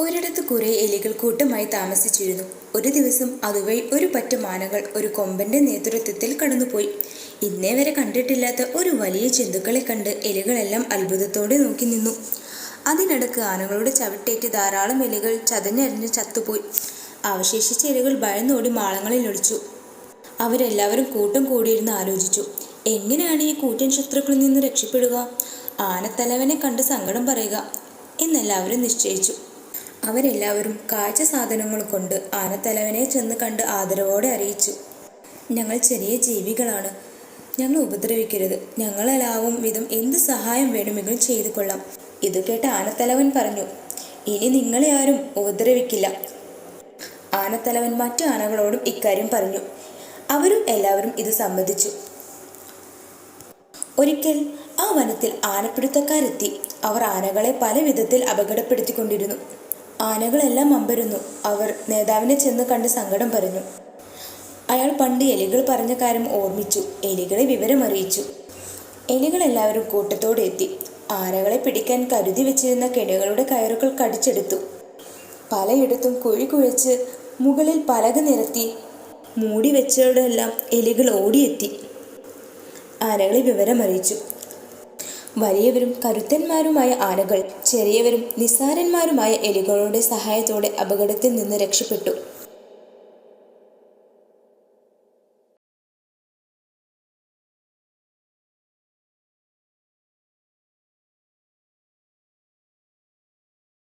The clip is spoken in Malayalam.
ഒരിടത്ത് കുറെ എലികൾ കൂട്ടമായി താമസിച്ചിരുന്നു. ഒരു ദിവസം അതുവഴി ഒരു പറ്റ മാനകൾ ഒരു കൊമ്പന്റെ നേതൃത്വത്തിൽ കടന്നുപോയി. ഇന്നേ വരെ കണ്ടിട്ടില്ലാത്ത ഒരു വലിയ ജന്തുക്കളെ കണ്ട് എലികളെല്ലാം അത്ഭുതത്തോടെ നോക്കി നിന്നു. അതിനിടക്ക് ആനകളുടെ ചവിട്ടേറ്റ് ധാരാളം എലികൾ ചതഞ്ഞരിഞ്ഞ് ചത്തുപോയി. അവശേഷിച്ച എലികൾ ഭയന്നോടി മാളങ്ങളിൽ ഒളിച്ചു. അവരെല്ലാവരും കൂട്ടം കൂടിയിരുന്ന് ആലോചിച്ചു. എങ്ങനെയാണ് ഈ കൂറ്റൻ ശത്രുക്കളിൽ നിന്ന് രക്ഷപ്പെടുക? ആനത്തലവനെ കണ്ട് സങ്കടം പറയുക. എന്നെല്ലാവരും നിശ്ചയിച്ചു. അവരെല്ലാവരും കാഴ്ച സാധനങ്ങൾ കൊണ്ട് ആനത്തലവനെ ചെന്ന് കണ്ട് ആദരവോടെ അറിയിച്ചു. ഞങ്ങൾ ചെറിയ ജീവികളാണ്. ഞങ്ങൾ ഉപദ്രവിക്കരുത്. ഞങ്ങളെല്ലാവും വിധം എന്ത് സഹായം വേണമെങ്കിലും ചെയ്തു കൊള്ളാം. ഇത് കേട്ട ആനത്തലവൻ പറഞ്ഞു ഇനി നിങ്ങളെ ആരും ഉപദ്രവിക്കില്ല. ആനത്തലവൻ മറ്റു ആനകളോടും ഇക്കാര്യം പറഞ്ഞു. അവരും എല്ലാവരും ഇത് സമ്മതിച്ചു. ഒരിക്കൽ ആ വനത്തിൽ ആനപ്പിടുത്തക്കാരെത്തി. അവർ ആനകളെ പല വിധത്തിൽ അപകടപ്പെടുത്തിക്കൊണ്ടിരുന്നു. ആനകളെല്ലാം അമ്പരുന്നു. അവർ നേതാവിനെ ചെന്ന് കണ്ട് സങ്കടം പറഞ്ഞു അയാൾ പണ്ട് എലികൾ പറഞ്ഞ കാര്യം ഓർമ്മിച്ചു. എലികളെ വിവരമറിയിച്ചു. എലികളെല്ലാവരും കൂട്ടത്തോടെ എത്തി. ആനകളെ പിടിക്കാൻ കരുതി വെച്ചിരുന്ന കെണികളുടെ കയറുകൾ കടിച്ചെടുത്തു. പലയിടത്തും കുഴി കുഴച്ച് മുകളിൽ പലക നിരത്തി മൂടി വെച്ചവിടെല്ലാം എലികൾ ഓടിയെത്തി. ആനകളെ വിവരമറിയിച്ചു. വലിയവരും കരുത്തന്മാരുമായ ആനകൾ ചെറിയവരും നിസ്സാരന്മാരുമായ എലികളുടെ സഹായത്തോടെ അപകടത്തിൽ നിന്ന് രക്ഷപ്പെട്ടു.